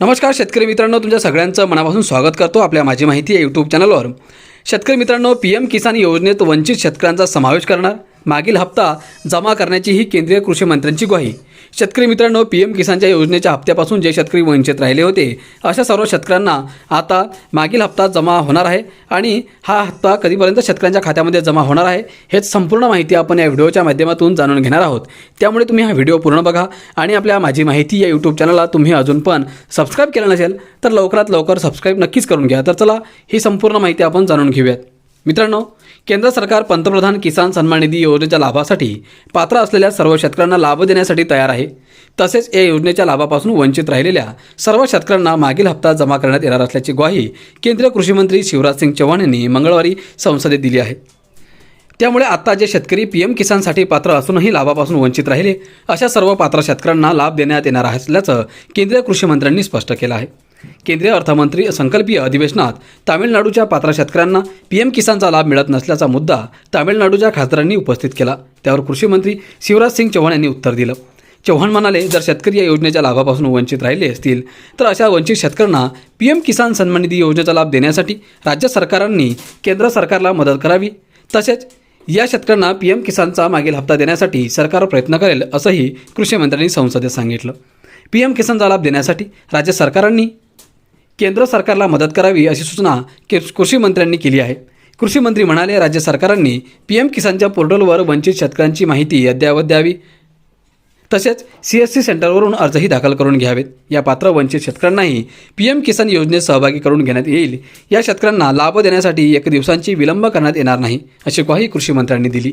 नमस्कार शेतकरी मित्रांनो तुमच्या सगळ्यांचं मनापासून स्वागत करतो आपल्या माझी माहिती या यूट्यूब चॅनलवर शेतकरी मित्रांनो पी एम किसान योजनेत वंचित शेतकऱ्यांचा समावेश करणार. मागील हप्ता जमा करण्याची ही केंद्रीय कृषी मंत्र्यांची ग्वाही. शेतकरी मित्रांनो पी एम किसानच्या योजनेच्या हप्त्यापासून जे शेतकरी वंचित राहिले होते अशा सर्व शेतकऱ्यांना आता मागील हप्ता जमा होणार आहे आणि हा हप्ता कधीपर्यंत शेतकऱ्यांच्या खात्यामध्ये जमा होणार आहे हेच संपूर्ण माहिती आपण या व्हिडिओच्या माध्यमातून जाणून घेणार आहोत. त्यामुळे तुम्ही हा व्हिडिओ पूर्ण बघा आणि आपल्या माझी माहिती या यूट्यूब चॅनलला तुम्ही अजून पण सबस्क्राईब केलं नसेल तर लवकरात लवकर सबस्क्राईब नक्कीच करून घ्या. तर चला ही संपूर्ण माहिती आपण जाणून घेऊयात. मित्रांनो केंद्र सरकार पंतप्रधान किसान सन्मान निधी योजनेच्या लाभासाठी पात्र असलेल्या सर्व शेतकऱ्यांना लाभ देण्यासाठी तयार आहे. तसेच या योजनेच्या लाभापासून वंचित राहिलेल्या सर्व शेतकऱ्यांना मागील हप्ता जमा करण्यात येणार असल्याची ग्वाही केंद्रीय कृषीमंत्री शिवराज सिंग चौहान यांनी मंगळवारी संसदेत दिली आहे. त्यामुळे आता जे शेतकरी पी एम किसानसाठी पात्र असूनही लाभापासून वंचित राहिले अशा सर्व पात्र शेतकऱ्यांना लाभ देण्यात येणार असल्याचं केंद्रीय कृषीमंत्र्यांनी स्पष्ट केलं आहे. केंद्रीय अर्थमंत्री संकल्पीय अधिवेशनात तामिळनाडूच्या पात्र शेतकऱ्यांना पी एम किसानचा लाभ मिळत नसल्याचा मुद्दा तामिळनाडूच्या खासदारांनी उपस्थित केला. त्यावर कृषी मंत्री शिवराज सिंग चौहान यांनी उत्तर दिलं. चव्हाण म्हणाले जर शेतकरी या योजनेच्या लाभापासून वंचित राहिले असतील तर अशा वंचित शेतकऱ्यांना पी एम किसान सन्मान निधी योजनेचा लाभ देण्यासाठी राज्य सरकारांनी केंद्र सरकारला मदत करावी. तसेच या शेतकऱ्यांना पी एम किसानचा मागील हप्ता देण्यासाठी सरकार प्रयत्न करेल असंही कृषी मंत्र्यांनी संसदेत सांगितलं. पी एम किसानचा लाभ देण्यासाठी राज्य सरकारांनी केंद्र सरकारला मदत करावी अशी सूचना के कृषी मंत्र्यांनी केली आहे. कृषी मंत्री म्हणाले राज्य सरकारांनी पी एम किसानच्या पोर्टलवर वंचित शेतकऱ्यांची माहिती अद्ययावत द्यावी. तसेच सी एस सी सेंटरवरून अर्जही दाखल करून घ्यावेत. या पात्र वंचित शेतकऱ्यांनाही पी एम किसान योजनेत सहभागी करून घेण्यात येईल. या शेतकऱ्यांना लाभ देण्यासाठी एक दिवसांची विलंब करण्यात येणार नाही अशी ग्वाही कृषी मंत्र्यांनी दिली.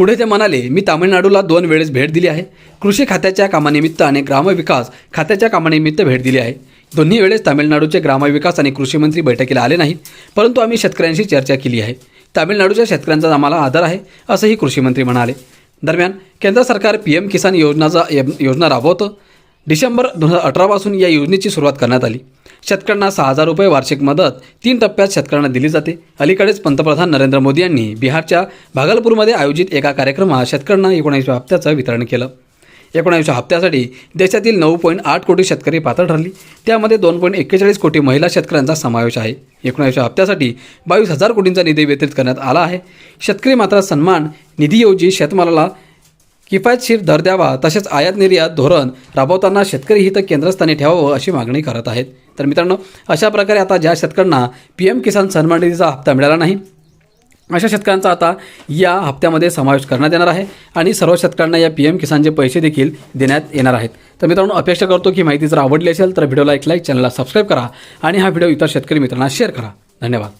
पुढे ते म्हणाले मी तामिळनाडूला दोन वेळेस भेट दिली आहे. कृषी खात्याच्या कामानिमित्त आणि ग्रामविकास खात्याच्या कामानिमित्त भेट दिली आहे. दोन्ही वेळेस तामिळनाडूचे ग्रामविकास आणि कृषी मंत्री बैठकीला आले नाहीत परंतु आम्ही शेतकऱ्यांशी चर्चा केली आहे. तामिळनाडूच्या शेतकऱ्यांचा आम्हाला आदर आहे असंही कृषी मंत्री म्हणाले. दरम्यान केंद्र सरकार पी एम किसान योजनाचा योजना राबवतं. डिसेंबर दोन हजार अठरापासून या योजनेची सुरुवात करण्यात आली. शेतकऱ्यांना सहा हजार रुपये वार्षिक मदत तीन टप्प्यात शेतकऱ्यांना दिली जाते. अलीकडेच पंतप्रधान नरेंद्र मोदी यांनी बिहारच्या भागलपूरमध्ये आयोजित एका कार्यक्रमात शेतकऱ्यांना एकोणीसव्या हप्त्याचं वितरण केलं. एकोणावीसच्या हप्त्यासाठी देशातील नऊ पॉईंट आठ कोटी शेतकरी पात्र ठरली. त्यामध्ये दोन पॉईंट एक्केचाळीस कोटी महिला शेतकऱ्यांचा समावेश आहे. एकोणावीसच्या हप्त्यासाठी बावीस हजार कोटींचा निधी वितरित करण्यात आला आहे. शेतकरी मात्र सन्मान निधीऐवजी शेतमालाला किफायतशीर दर द्यावा तसेच आयात निर्यात धोरण राबवताना शेतकरी हित केंद्रस्थानी ठेवावं अशी मागणी करत आहेत. तर मित्रांनो अशा प्रकारे आता ज्या शेतकऱ्यांना पी एम किसान सन्मान निधीचा हप्ता मिळाला नाही अशा शेतकऱ्यांचा आता या हप्त्यामध्ये समावेश करण्यात येणार आहे आणि सर्व शेतकऱ्यांना या पी एम किसानचे पैसे देखील देण्यात येणार आहेत. तर मित्रांनो अपेक्षा करतो की माहिती जर आवडली असेल तर व्हिडिओला एक लाईक चॅनलला सबस्क्राईब करा आणि हा व्हिडिओ इतर शेतकरी मित्रांना शेअर करा. धन्यवाद.